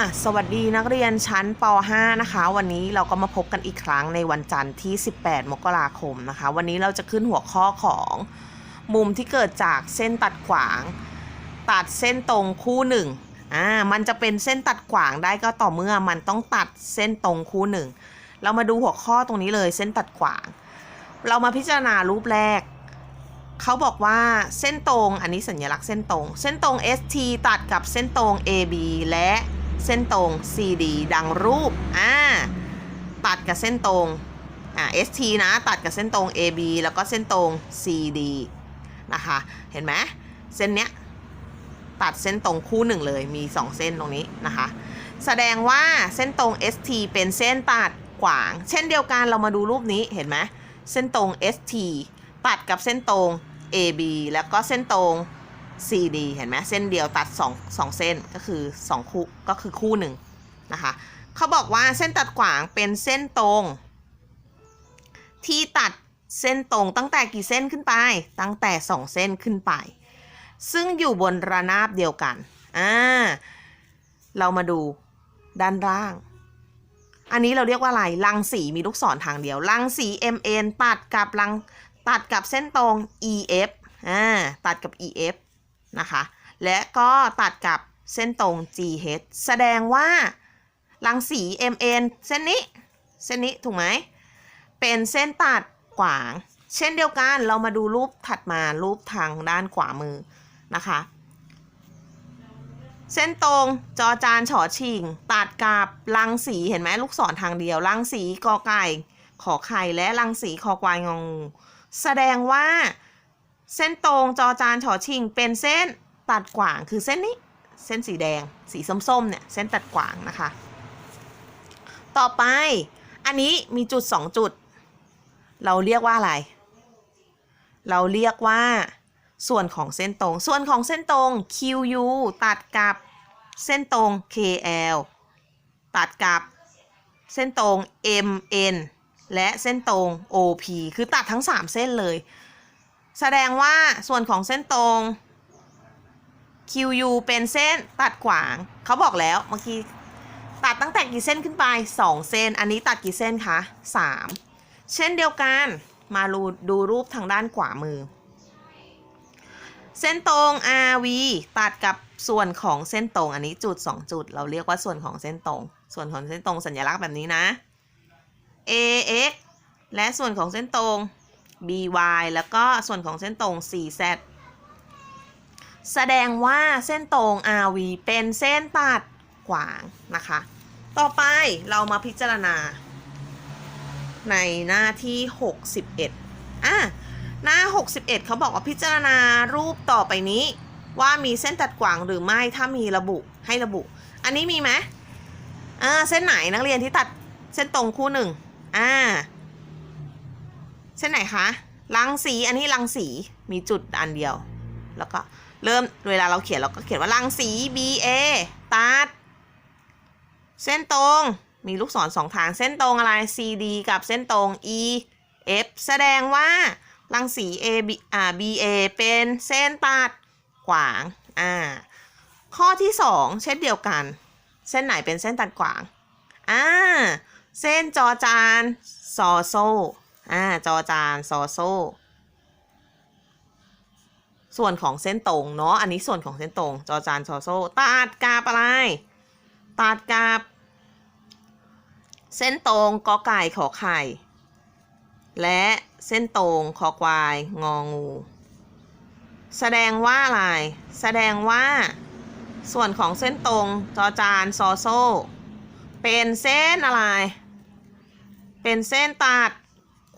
อะสวัสดีนักเรียนชั้นป .5 นะคะ วันนี้เราก็มาพบกันอีกครั้งในวันจันทร์ที่ 18 มกราคมนะคะ วันนี้เราจะขึ้นหัวข้อของมุมที่เกิดจากเส้นตัดขวาง ตัดเส้นตรงคู่หนึ่งอ่ามันจะเป็นเส้นตัดขวางได้ก็ต่อเมื่อมันต้องตัดเส้นตรงคู่หนึ่งเรามาดูหัวข้อตรงนี้เลยเส้นตัดขวาง เรามาพิจารณารูปแรกเขาบอกว่าเส้นตรงอันนี้สัญลักษณ์เส้นตรง เส้นตรง ST ตัดกับเส้นตรง AB และ เส้นตรง CD ดังรูปอ่าตัดกับเส้นตรงอ่า ST นะ ตัดกับเส้นตรง AB แล้วก็เส้นตรง CD นะคะ เห็นไหมเส้นเนี้ยตัดเส้นตรงคู่หนึ่งเลยมี 2 เส้นตรงนี้นะคะ แสดงว่าเส้นตรง ST เป็นเส้นตัดขวาง เช่นเดียวกันเรามาดูรูปนี้เห็นไหมเส้นตรง ST ตัดกับเส้นตรง AB แล้วก็เส้นตรง CD เห็นไหมเส้นเดียวตัด2 2เส้นก็คือ 2 คู่ก็คือคู่หนึ่งนะคะเขาบอกว่าเส้นตัดขวางเป็นเส้นตรง ที่ตัดเส้นตรงตั้งแต่กี่เส้นขึ้นไป ตั้งแต่ 2 เส้นขึ้นไป ซึ่งอยู่บนระนาบเดียวกันอ่าเรามาดูด้านล่าง อันนี้เราเรียกว่าอะไรรังสีมีลูกศรทางเดียวรังสี MN ตัดกับรังตัดกับเส้นตรง EF อ่าตัดกับ EF นะคะ และก็ตัดกับเส้นตรง GH แสดงว่ารังสี MN เส้นนี้ เส้นนี้ถูกไหม เป็นเส้นตัดขวาง เช่นเดียวกันเรามาดูรูปถัดมารูปทางด้านขวามือนะคะ เส้นตรงจอจานฉอชิง ตัดกับรังสีเห็นไหมลูกศรทางเดียว รังสีกอไก่ ขอไข่และรังสีคอควายงองูแสดงว่า เส้นตรงจอจานฉอชิงเป็นเส้นตัดขวางคือเส้นนี้ เส้นสีแดง สีส้มๆเนี่ย เส้นตัดขวางนะคะ ต่อไปอันนี้มีจุด2จุด เราเรียกว่าอะไร เราเรียกว่า ส่วนของเส้นตรง ส่วนของเส้นตรง QU ตัดกับเส้นตรง KL ตัดกับเส้นตรง MN และเส้นตรง OP คือตัดทั้ง 3 เส้นเลย แสดงว่าส่วนของเส้นตรง QU เป็นเส้นตัดขวาง เขาบอกแล้วเมื่อกี้ตัดตั้งแต่กี่เส้นขึ้นไป 2 เส้น อันนี้ตัดกี่เส้นคะ3 เช่นเดียวกันมาดูดูรูปทางด้านขวามือ เส้นตรง RV ตัดกับส่วนของเส้นตรง อันนี้จุด 2 จุด เราเรียกว่าส่วนของเส้นตรง ส่วนของเส้นตรงสัญลักษณ์แบบนี้นะ AX และส่วนของเส้นตรง BY แล้วก็ส่วนของเส้นตรง 4Z แสดงว่าเส้นตรง RV เป็นเส้นตัดขวางนะคะ ต่อไปเรามาพิจารณา ในหน้าที่ 61อะหน้า 61เขาบอกว่าพิจารณารูปต่อไปนี้ ว่ามีเส้นตัดขวางหรือไม่ถ้ามีระบุให้ระบุ อันนี้มีไหมอ่าเส้นไหนนักเรียนที่ตัดเส้นตรงคู่หนึ่งอ่า เส้นไหนคะรังสีอันนี้รังสีมีจุดอันเดียว แล้วก็เริ่มเวลาเราเขียนเราก็เขียนว่ารังสี BA ตัด เส้นตรง มีลูกศรสองทางเส้นตรงอะไร CD กับเส้นตรง EF แสดงว่ารังสี AB อ่า BA เป็นเส้นตัดขวางอ่าข้อที่ 2 เช่นเดียวกัน เส้นไหนเป็นเส้นตัดขวางอ่าเส้นจอจานซอโซ อ่าจอจานซอโซ ส่วนของเส้นตรงเนาะอันนี้ส่วนของเส้นตรง จอจานซอโซตัดกับอะไรตัดกับเส้นตรงกอไก่ขอไข่ และเส้นตรงคอควายงองู แสดงว่าอะไร แสดงว่า ส่วนของเส้นตรงจอจานซอโซ เป็นเส้นอะไร เป็นเส้นตัด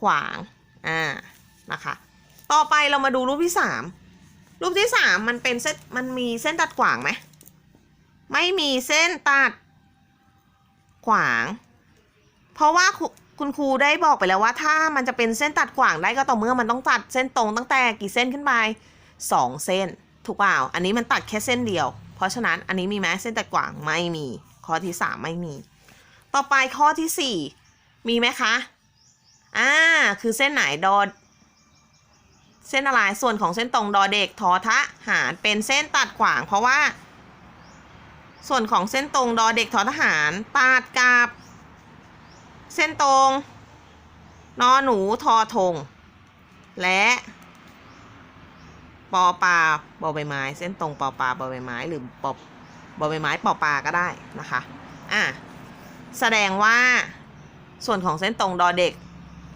ขวางอ่านะคะ ต่อไปเรามาดูรูปที่สามรูปที่สามมันเป็นเส้นมันมีเส้นตัดขวางไหมไม่มีเส้นตัดขวาง เพราะว่าคุณครูได้บอกไปแล้วว่า ถ้ามันจะเป็นเส้นตัดขวางได้ก็ต่อเมื่อมันต้องตัดเส้นตรงตั้งแต่กี่เส้นขึ้นไปสองเส้น ถูกเปล่า อันนี้มันตัดแค่เส้นเดียว เพราะฉะนั้นอันนี้มีไหมเส้นตัดขวางไม่มี ข้อที่สามไม่มี ต่อไปข้อที่สี่มีไหมคะ อ่า คือเส้นไหนดอ เส้นอะไร ส่วนของเส้นตรงดอเด็กทอทะหารเป็นเส้นตัดขวาง เพราะว่า ส่วนของเส้นตรงดอเด็กทอทหารตัดกับ เส้นตรงนอหนูทอทง และปอปลาบอใบไม้ เส้นตรงปอปลาบอใบไม้ หรือปอบอใบไม้ปอปลาก็ได้นะคะ อะ แสดงว่าส่วนของเส้นตรงดอเด็ก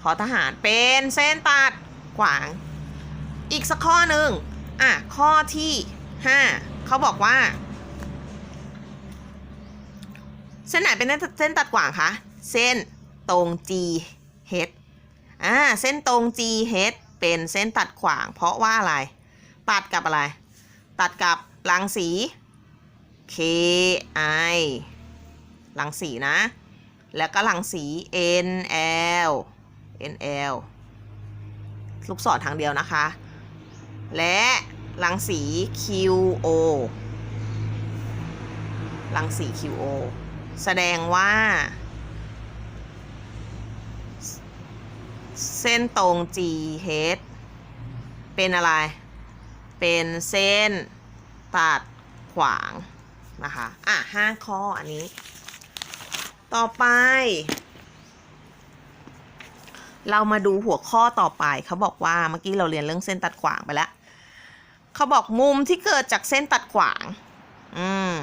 ทอทหารเป็นเส้นตัดขวาง อีกสักข้อหนึ่งอะ ข้อที่ห้าเขาบอกว่า เส้นไหนเป็นเส้นตัดขวางคะเส้นตรง G H อ่าเส้นตรง G H เป็นเส้นตัดขวาง เพราะว่าอะไร ตัดกับอะไร ตัดกับรังสี K I รังสีนะ แล้วก็รังสี N L N L ลูกศรทางเดียวนะคะ และรังสี QO รังสี QO แสดงว่า เส้นตรง GH เป็นอะไร เป็นเส้นตัดขวางนะคะ อะห้าข้ออันนี้ ต่อไป เรามาดูหัวข้อต่อไปเขาบอกว่าเมื่อกี้เราเรียนเรื่องเส้นตัดขวางไปแล้วเขาบอกมุมที่เกิดจากเส้นตัดขวาง อืม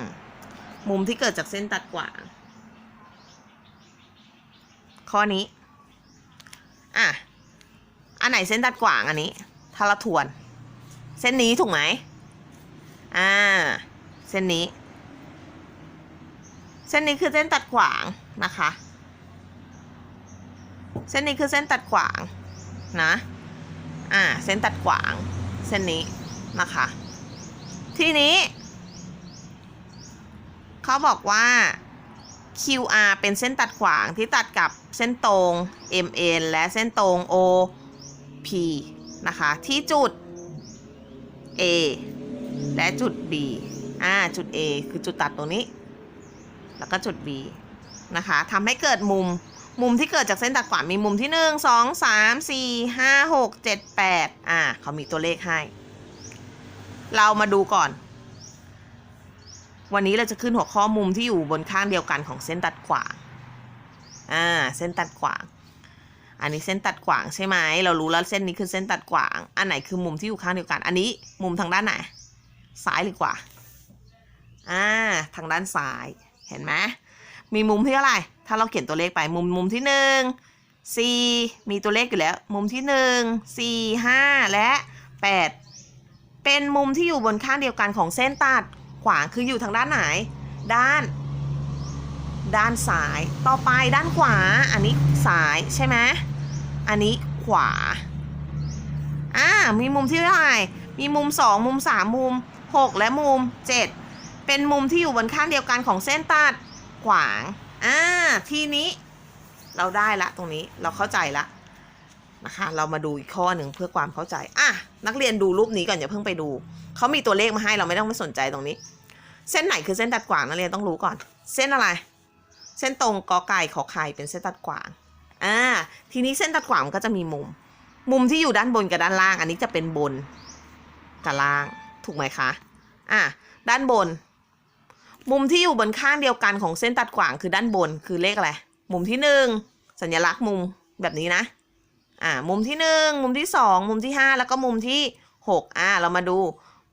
มุมที่เกิดจากเส้นตัดขวาง ข้อนี้ อะ อันไหนเส้นตัดขวางอันนี้ถ้าเราทวน เส้นนี้ถูกไหม อ่า เส้นนี้ เส้นนี้คือเส้นตัดขวางนะคะ เส้นนี้คือเส้นตัดขวางนะ อ่า เส้นตัดขวาง เส้นนี้นะคะ ทีนี้ เขาบอกว่า QR เป็นเส้นตัดขวางที่ตัดกับเส้นตรง MN และเส้นตรง OP นะคะ ที่จุด A และจุด B อ่า จุด A คือจุดตัดตรงนี้ แล้วก็จุด B นะคะทำให้เกิดมุม มุมที่เกิดจากเส้นตัดขวางมีมุมที่ 1 2 3 4 5 6 7 8อ่าเขามีตัวเลขให้ เรามาดูก่อน วันนี้เราจะขึ้นหัวข้อมุมที่อยู่บนข้างเดียวกันของเส้นตัดขวางอ่าเส้นตัดขวาง อันนี้เส้นตัดขวางใช่ไหมเรารู้แล้วเส้นนี้คือเส้นตัดขวาง อันไหนคือมุมที่อยู่ข้างเดียวกัน อันนี้มุมทางด้านไหนซ้ายหรือขวาอ่าทางด้านซ้ายเห็นไหม มีมุมที่เท่าไหร่ ถ้าเราเขียนตัวเลขไปมุมมุมที่หนึ่งสี่มีตัวเลขอยู่แล้ว มุมที่หนึ่งสี่ห้าและแปดเป็นมุมที่อยู่บนข้างเดียวกันของเส้นตัดขวางคืออยู่ทางด้านไหน ด้าน ด้านซ้ายต่อไปด้านขวา อันนี้ซ้ายใช่ไหมอันนี้ขวาอ่ามีมุมที่เท่าไหร่มีมุมสองมุมสามมุมหกและมุมเจ็ดเป็นมุมที่อยู่บนข้างเดียวกันของเส้นตัด วาง อ่า ทีนี้เราได้ละตรงนี้เราเข้าใจละนะคะ เรามาดูอีกข้อหนึ่งเพื่อความเข้าใจ อะ นักเรียนดูรูปนี้ก่อนอย่าเพิ่งไปดู เขามีตัวเลขมาให้เราไม่ต้องไปสนใจตรงนี้ เส้นไหนคือเส้นตัดขวางนักเรียนต้องรู้ก่อน เส้นอะไร เส้นตรงกอไก่ขอไข่เป็นเส้นตัดขวาง อ่า ทีนี้เส้นตัดขวางมันก็จะมีมุม มุมที่อยู่ด้านบนกับด้านล่าง อันนี้จะเป็นบนกับล่าง ถูกไหมคะ อะ ด้านบน มุมที่อยู่บนข้างเดียวกันของเส้นตัดขวางคือด้านบนคือเลขอะไร มุมที่หนึ่งสัญลักษณ์มุมแบบนี้นะ อ่า มุมที่หนึ่งมุมที่สองมุมที่ห้าแล้วก็มุมที่หกอ่า เรามาดู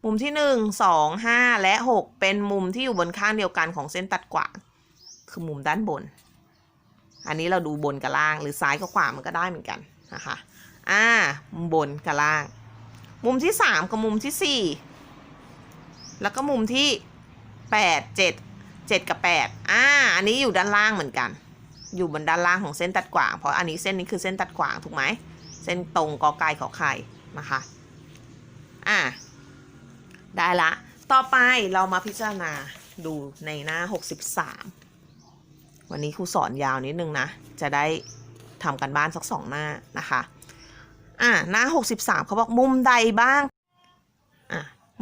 มุมที่หนึ่งสองห้าและหกเป็นมุมที่อยู่บนข้างเดียวกันของเส้นตัดขวาง คือมุมด้านบน อันนี้เราดูบนกับล่างหรือซ้ายกับขวามันก็ได้เหมือนกันนะคะ อ่ามุมบนกับล่าง มุมที่สามกับมุมที่สี่แล้วก็มุมที่ แปดเจ็ดเจ็ดกับแปดอ่า อันนี้อยู่ด้านล่างเหมือนกัน อยู่บนด้านล่างของเส้นตัดขวาง เพราะอันนี้เส้นนี้คือเส้นตัดขวางถูกไหม เส้นตรงกอไก่ขอไข่นะคะ อ่า ได้ละ ต่อไปเรามาพิจารณาดูในหน้า 63 วันนี้ครูสอนยาวนิดนึงนะ จะได้ทำกันบ้านสักสองหน้านะคะ อ่าหน้า 63เขาบอกมุมใดบ้าง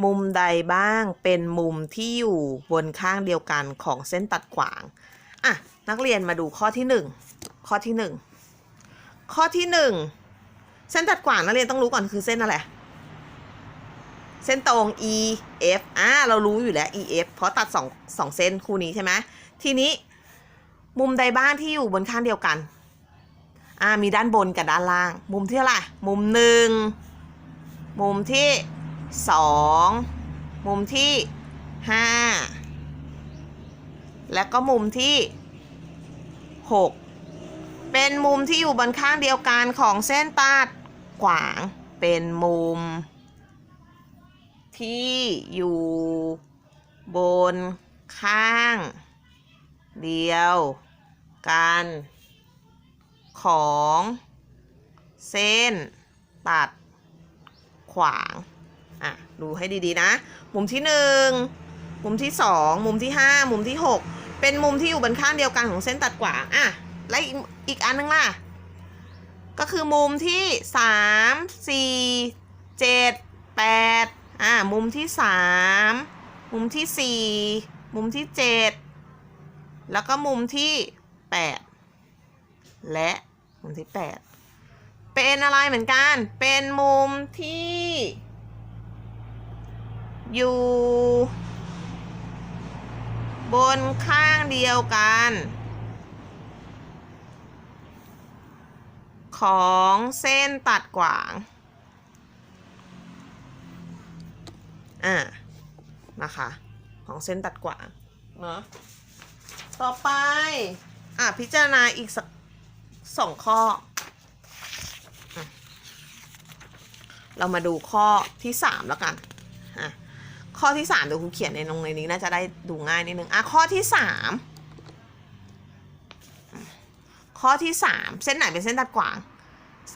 มุมใดบ้างเป็นมุมที่อยู่บนข้างเดียวกันของเส้นตัดขวาง อะ นักเรียนมาดูข้อที่หนึ่งข้อที่หนึ่งข้อที่หนึ่งเส้นตัดขวางนักเรียนต้องรู้ก่อนคือเส้นอะไร เส้นตรง E F อ่าเรารู้อยู่แล้ว E F เพราะตัดสองสองเส้นคู่นี้ใช่ไหมทีนี้มุมใดบ้างที่อยู่บนข้างเดียวกัน อ่ามีด้านบนกับด้านล่าง มุมที่เท่าไหร่มุมหนึ่ง มุมที่ สองมุมที่ห้าแล้วก็มุมที่หกเป็นมุมที่อยู่บนข้างเดียวกันของเส้นตัดขวางเป็นมุม ที่อยู่บนข้าง เดียวกันของเส้นตัดขวาง อะดูให้ดีๆนะ มุมที่หนึ่งมุมที่สองมุมที่ห้ามุมที่หกเป็นมุมที่อยู่บนข้างเดียวกันของเส้นตัดขวางอะและอีกอีกอันนึงล่ะ ก็คือมุมที่สามสี่เจ็ดแปดอ่ามุมที่สามมุมที่สี่มุมที่เจ็ดแล้วก็มุมที่แปดและมุมที่แปดเป็นอะไรเหมือนกัน เป็นมุมที่ อยู่ บนข้างเดียวกัน ของเส้นตัดขวาง อ่า นะคะ ของเส้นตัดขวางเนาะต่อไป อะ พิจารณาอีกสักสองข้ออะเรามาดูข้อที่สามแล้วกันอะ ข้อที่สามเดี๋ยวครูเขียนในตรงในนี้น่าจะได้ดูง่ายนิดนึงอะข้อที่สามข้อที่สามเส้นไหนเป็นเส้นตัดขวาง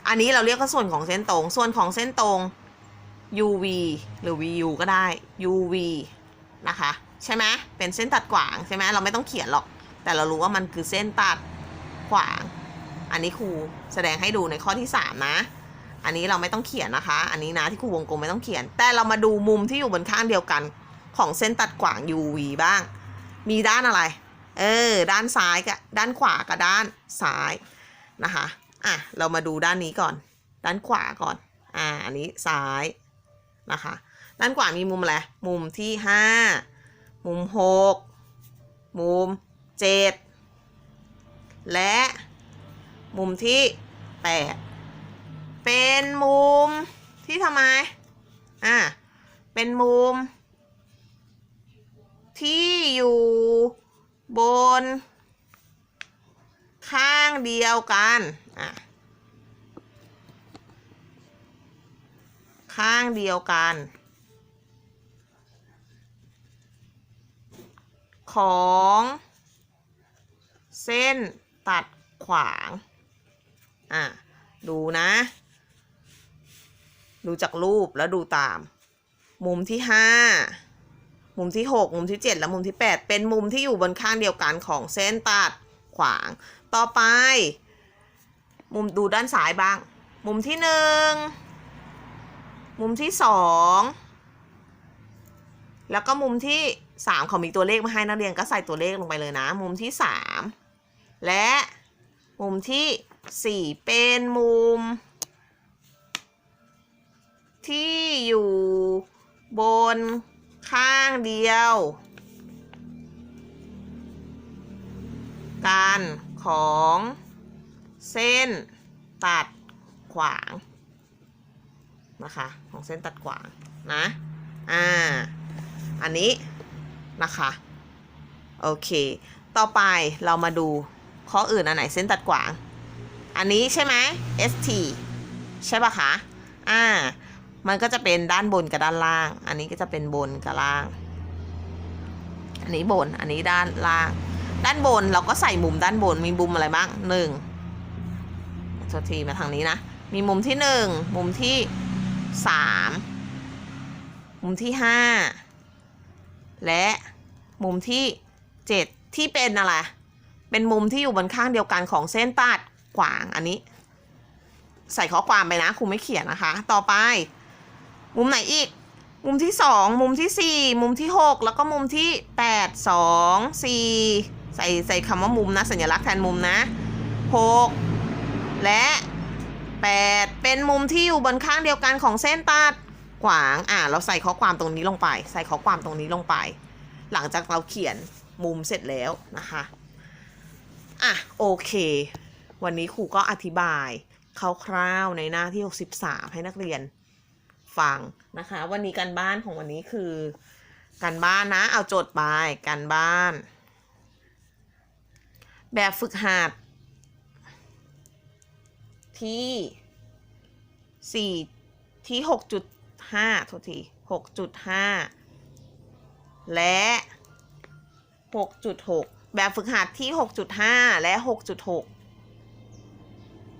อันนี้เราเรียกว่าส่วนของเส้นตรง ส่วนของเส้นตรง UV หรือ VU ก็ได้ UV นะคะใช่ไหมเป็นเส้นตัดขวางใช่ไหมเราไม่ต้องเขียนหรอก แต่เรารู้ว่ามันคือเส้นตัดขวาง อันนี้ครูแสดงให้ดูในข้อที่สามนะ อันนี้เราไม่ต้องเขียนนะคะ อันนี้นะที่ครูวงกลมไม่ต้องเขียน แต่เรามาดูมุมที่อยู่บนข้างเดียวกันของเส้นตัดขวาง UV บ้าง มีด้านอะไร เออ ด้านซ้ายกับด้านขวากับด้านซ้ายนะคะ อะ เรามาดูด้านนี้ก่อน ด้านขวาก่อน อ่า อันนี้ซ้ายนะคะ ด้านขวามีมุมอะไร มุมที่ห้ามุมหกมุมเจ็ดและมุมที่แปด เป็นมุมที่ทำไม อ่า เป็นมุม ที่อยู่บน ข้างเดียวกัน อะ ข้างเดียวกัน ของ เส้นตัดขวาง อะ ดูนะ ดูจากรูปแล้วดูตาม มุมที่ห้ามุมที่หกมุมที่เจ็ดและมุมที่แปดเป็นมุมที่อยู่บนข้างเดียวกันของเส้นตัดขวาง ต่อไป มุมดูด้านซ้ายบ้าง มุมที่หนึ่งมุมที่สองแล้วก็มุมที่สามเขามีตัวเลขมาให้นักเรียนก็ใส่ตัวเลขลงไปเลยนะ มุมที่สามและมุมที่สี่เป็นมุม ที่อยู่บนข้างเดียวกันของเส้นตัดขวางนะคะของเส้นตัดขวางนะอ่าอันนี้นะคะโอเค ต่อไปเรามาดูข้ออื่นอันไหนเส้นตัดขวาง อันนี้ใช่ไหม ST ใช่ปะคะอ่า มันก็จะเป็นด้านบนกับด้านล่าง อันนี้ก็จะเป็นบนกับล่าง อันนี้บน อันนี้ด้านล่าง ด้านบนเราก็ใส่มุมด้านบน มีมุมอะไรบ้างหนึ่งโทษทีมาทางนี้นะ มีมุมที่หนึ่ง มุมที่สาม มุมที่ห้า และมุมที่เจ็ดที่เป็นอะไร เป็นมุมที่อยู่บนข้างเดียวกันของเส้นตัดขวางอันนี้ ใส่ข้อความไปนะครูไม่เขียนนะคะ ต่อไป มุมไหนอีก มุมที่สองมุมที่สี่มุมที่หกแล้วก็มุมที่แปดสองสี่ใส่ใส่คำว่ามุมนะ สัญลักษณ์แทนมุมนะหกและแปดเป็นมุมที่อยู่บนข้างเดียวกันของเส้นตัดขวางอ่าเราใส่ข้อความตรงนี้ลงไป ใส่ข้อความตรงนี้ลงไป หลังจากเราเขียนมุมเสร็จแล้วนะคะอะโอเค วันนี้ครูก็อธิบายคร่าวๆในหน้าที่ 63 ให้นักเรียน ฟังนะคะ วันนี้การบ้านของวันนี้คือการบ้านนะ เอาโจทย์ไปการบ้าน แบบฝึกหัดที่สี่ที่หกจุดห้าโทษทีหกจุดห้าและหกจุดหกแบบฝึกหัดที่หกจุดห้าและหกจุดหก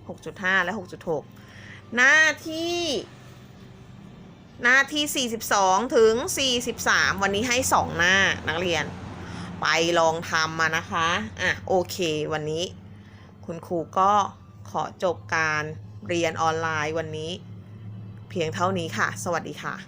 หกจุดห้าและหกจุดหกหน้าที่ หน้าที่ 42 ถึง 43 วันนี้ให้ 2 หน้านักเรียน ไปลองทำมานะคะ อะ โอเควันนี้ คุณครูก็ขอจบการเรียนออนไลน์วันนี้ เพียงเท่านี้ค่ะ สวัสดีค่ะ